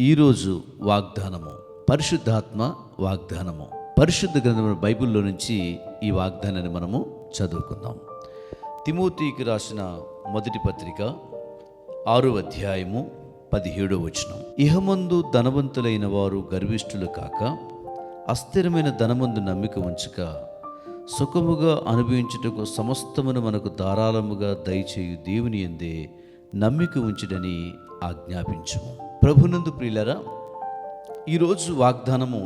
ఈరోజు వాగ్దానము పరిశుద్ధాత్మ వాగ్దానము. పరిశుద్ధ గ్రంథమైన బైబిల్లో నుంచి ఈ వాగ్దానాన్ని మనము చదువుకుందాం. తిమోతికి రాసిన మొదటి పత్రిక ఆరో అధ్యాయము పదిహేడో వచనం. ఇహమందు ధనవంతులైన వారు గర్విష్ఠులు కాక అస్థిరమైన ధనమందు నమ్మిక ఉంచక సుఖముగా అనుభవించుటకు సమస్తమును మనకు ధారాళముగా దయచేయు దేవుని ఎందే నమ్మిక ఉంచుడని ఆజ్ఞాపించము. ప్రభునందు ప్రియులరా ఈరోజు వాగ్దానము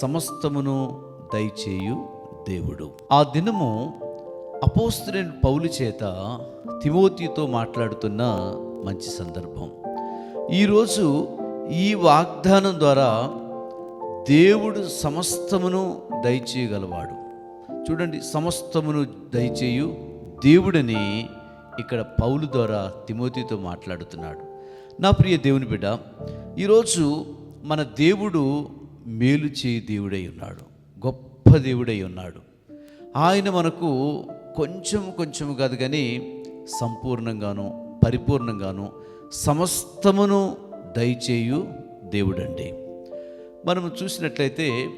సమస్తమును దయచేయు దేవుడు. ఆ దినము అపోస్తులైన పౌలు చేత తిమోతితో మాట్లాడుతున్న మంచి సందర్భం. ఈరోజు ఈ వాగ్దానం ద్వారా దేవుడు సమస్తమును దయచేయగలవాడు. చూడండి సమస్తమును దయచేయు దేవుడని ఇక్కడ పౌలు ద్వారా తిమోతితో మాట్లాడుతున్నాడు. నా ప్రియ దేవుని బిడ్డ ఈరోజు మన దేవుడు మేలు చేయి దేవుడై ఉన్నాడు గొప్ప దేవుడై ఉన్నాడు. ఆయన మనకు కొంచెం కొంచెం కాదు కానీ సంపూర్ణంగాను పరిపూర్ణంగాను సమస్తమును దయచేయు దేవుడండి. మనం చూసినట్లయితే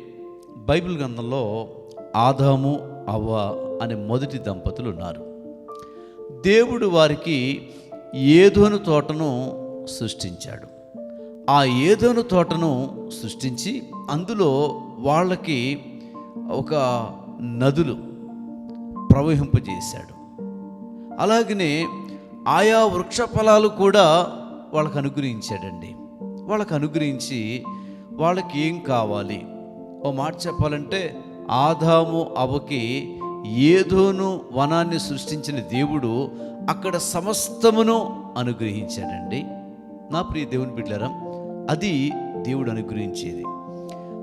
బైబిల్ గ్రంథంలో ఆదాము అవ్వ అనే మొదటి దంపతులు ఉన్నారు. దేవుడు వారికి ఏదోను తోటను సృష్టించాడు. ఆ ఏదోను తోటను సృష్టించి అందులో వాళ్ళకి ఒక నదులు ప్రవహింపజేశాడు. అలాగనే ఆయా వృక్ష ఫలాలు కూడా వాళ్ళకు అనుగ్రహించాడండి. వాళ్ళకు అనుగ్రహించి వాళ్ళకి ఏం కావాలి? ఓ మాట చెప్పాలంటే ఆదాము అవకి ఏదోను వనాన్ని సృష్టించిన దేవుడు అక్కడ సమస్తమును అనుగ్రహించాడండి. నా ప్రియ దేవుని బిడ్డారా అది దేవుడు అనుగ్రహించేది.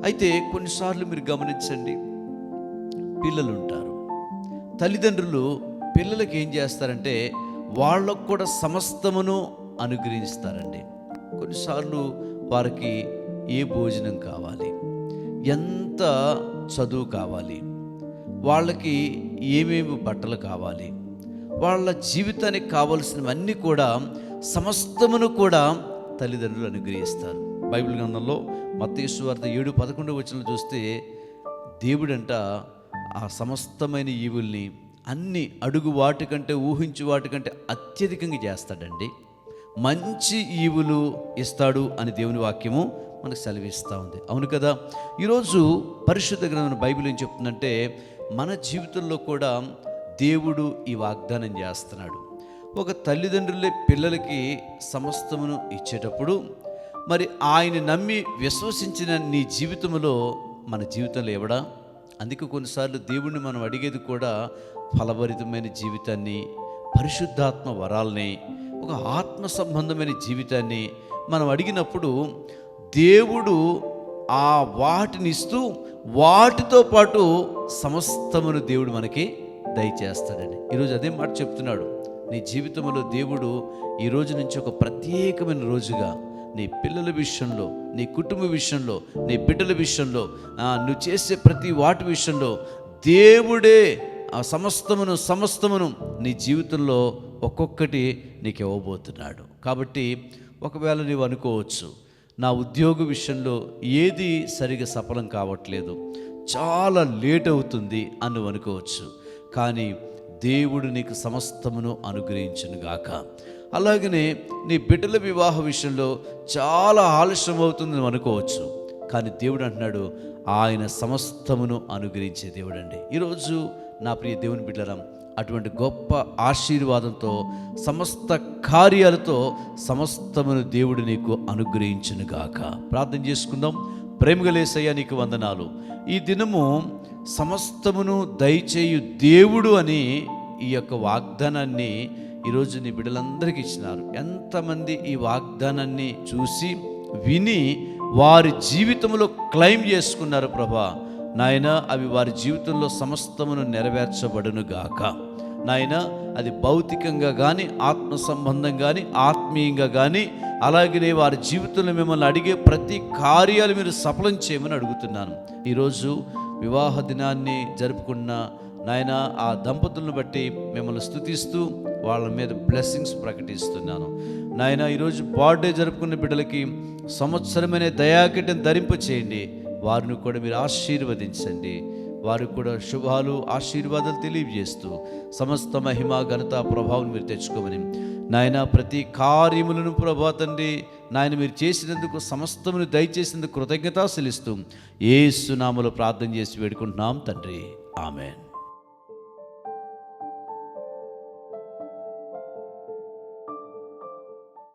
అయితే కొన్నిసార్లు మీరు గమనించండి పిల్లలు ఉంటారు తల్లిదండ్రులు పిల్లలకి ఏం చేస్తారంటే వాళ్ళకు కూడా సమస్తమును అనుగ్రహిస్తారండి. కొన్నిసార్లు వారికి ఏ భోజనం కావాలి ఎంత చదువు కావాలి వాళ్ళకి ఏమేమి బట్టలు కావాలి వాళ్ళ జీవితానికి కావలసినవన్నీ కూడా సమస్తమును కూడా తల్లిదండ్రులు అనుగ్రహిస్తారు. బైబిల్ గ్రంథంలో మత్తేసు వార్త ఏడు పదకొండు వచ్చిన చూస్తే దేవుడంట ఆ సమస్తమైన ఈవుల్ని అన్ని అడుగు వాటికంటే ఊహించు వాటికంటే అత్యధికంగా చేస్తాడండి. మంచి ఈవులు ఇస్తాడు అని దేవుని వాక్యము మనకు సెలవిస్తూ ఉంది. అవును కదా? ఈరోజు పరిశుద్ధ గ్రంథం బైబిల్ ఏం చెప్తుందంటే మన జీవితంలో కూడా దేవుడు ఈ వాగ్దానం చేస్తున్నాడు. ఒక తల్లిదండ్రులే పిల్లలకి సమస్తమును ఇచ్చేటప్పుడు మరి ఆయన నమ్మి విశ్వసించిన నీ జీవితంలో మన జీవితంలో ఇవ్వడా అందుకే కొన్నిసార్లు దేవుణ్ణి మనం అడిగేది కూడా ఫలభరితమైన జీవితాన్ని పరిశుద్ధాత్మ వరాల్ని ఒక ఆత్మ సంబంధమైన జీవితాన్ని మనం అడిగినప్పుడు దేవుడు ఆ వాటిని ఇస్తూ వాటితో పాటు సమస్తమును దేవుడు మనకి దయచేస్తాడని ఈరోజు అదే మాట చెప్తున్నాడు. నీ జీవితంలో దేవుడు ఈ రోజు నుంచి ఒక ప్రత్యేకమైన రోజుగా నీ పిల్లల విషయంలో నీ కుటుంబ విషయంలో నీ బిడ్డల విషయంలో నువ్వు చేసే ప్రతి వాటి విషయంలో దేవుడే ఆ సమస్తమును సమస్తమును నీ జీవితంలో ఒక్కొక్కటి నీకు ఇవ్వబోతున్నాడు. కాబట్టి ఒకవేళ నీవు అనుకోవచ్చు నా ఉద్యోగ విషయంలో ఏది సరిగా సఫలం కావట్లేదు చాలా లేట్ అవుతుంది అని అనుకోవచ్చు. కానీ దేవుడు నీకు సమస్తమును అనుగ్రహించును గాక. అలాగనే నీ బిడ్డల వివాహ విషయంలో చాలా ఆలస్యం అవుతుంది అనుకోవచ్చు. కానీ దేవుడు అంటున్నాడు ఆయన సమస్తమును అనుగ్రహించే దేవుడు అండి ఈరోజు నా ప్రియ దేవుని బిడ్డలం అటువంటి గొప్ప ఆశీర్వాదంతో సమస్త కార్యాలతో సమస్తమును దేవుడు నీకు అనుగ్రహించునుగాక ప్రార్థన చేసుకుందాం. ప్రేమగలేసయ్యా నీకు వందనాలు. ఈ దినము సమస్తమును దయచేయు దేవుడు అని ఈ యొక్క వాగ్దానాన్ని ఈరోజు నీ బిడ్డలందరికీ ఇచ్చినారు. ఎంతమంది ఈ వాగ్దానాన్ని చూసి విని వారి జీవితంలో క్లెయిమ్ చేసుకున్నారు ప్రభా. నాయన అవి వారి జీవితంలో సమస్తమును నెరవేర్చబడును గాక. నాయన అది భౌతికంగా కానీ ఆత్మ సంబంధం కానీ ఆత్మీయంగా కానీ అలాగనే వారి జీవితంలో మిమ్మల్ని అడిగే ప్రతి కార్యాలు మీరు సఫలం చేయమని అడుగుతున్నాను. ఈరోజు వివాహ దినాన్ని జరుపుకున్న నాయన ఆ దంపతులను బట్టి మిమ్మల్ని స్థుతిస్తూ వాళ్ళ మీద బ్లెస్సింగ్స్ ప్రకటిస్తున్నాను. నాయన ఈరోజు బర్త్డే జరుపుకున్న బిడ్డలకి సంవత్సరమైన దయాకిటం ధరింపు చేయండి. వారిని కూడా మీరు ఆశీర్వదించండి. వారికి కూడా శుభాలు ఆశీర్వాదాలు తెలియజేస్తూ సమస్త మహిమ ఘనత ప్రభావం మీరు తెచ్చుకోమని నాయన ప్రతి కార్యములను ప్రభా తండ్రి నాయన మీరు చేసినందుకు సమస్తమును దయచేసినందుకు కృతజ్ఞత చెల్లిస్తూ ఏ సునాములు ప్రార్థన చేసి వేడుకుంటున్నాం తండ్రి. ఆమెన్.